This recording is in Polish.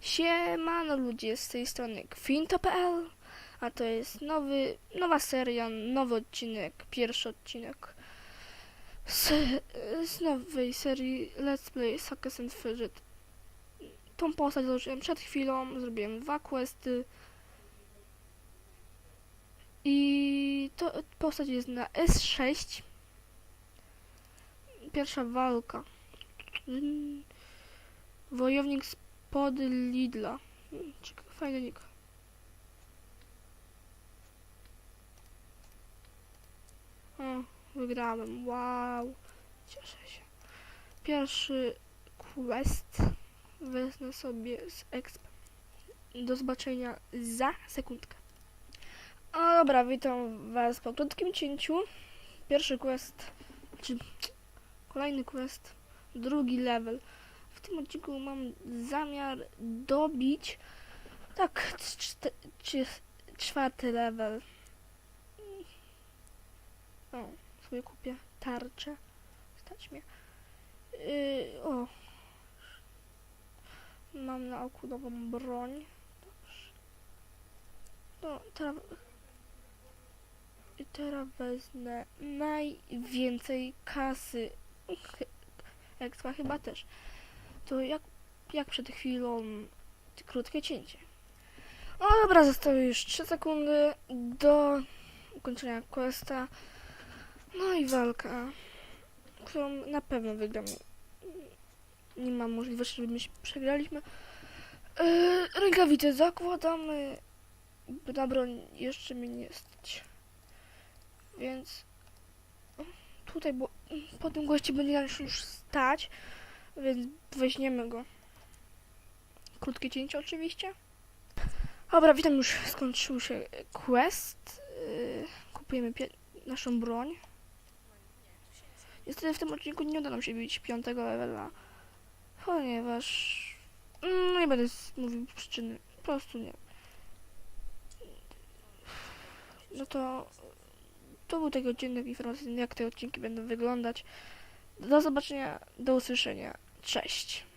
Siemano ludzie, z tej strony kwinto.pl A to jest nowy, nowa seria, nowy odcinek, pierwszy odcinek z, z nowej serii Let's Play Suckers and Fidget. Tą postać założyłem przed chwilą, zrobiłem dwa questy i to postać jest na S6 Pierwsza walka Wojownik z pod Lidla. Hmm, cieka- Fajny nick. O, wygrałem. Wow. Cieszę się. Pierwszy quest wezmę sobie z exp. Do zobaczenia za sekundkę. Dobra, witam was po krótkim cięciu. Pierwszy quest, czy kolejny quest, drugi level. W tym odcinku mam zamiar dobić tak czwarty level. O, sobie kupię tarczę. Stać mnie. Yy, o. Mam na oku nową broń. Dobrze. No, teraz... Teraz wezmę najwięcej kasy. Ekstra chyba też to jak, jak przed chwilą krótkie cięcie. No dobra, zostały już 3 sekundy do ukończenia questa. No i walka, którą na pewno wygram. Nie mam możliwości, żeby my się przegraliśmy. Yy, rękawice zakładamy. Na broń jeszcze mnie nie stać. Więc tutaj, bo po tym goście będzie nas już stać. Więc weźmiemy go. Krótkie cięcie oczywiście. Dobra, witam, już skończył się quest. Yy, kupujemy naszą broń. Niestety w tym odcinku nie uda nam się bić piątego levela. Ponieważ... No nie będę mówił przyczyny. Po prostu nie. No to... To był taki odcinek informacyjny, jak te odcinki będą wyglądać. Do zobaczenia, do usłyszenia. Cześć.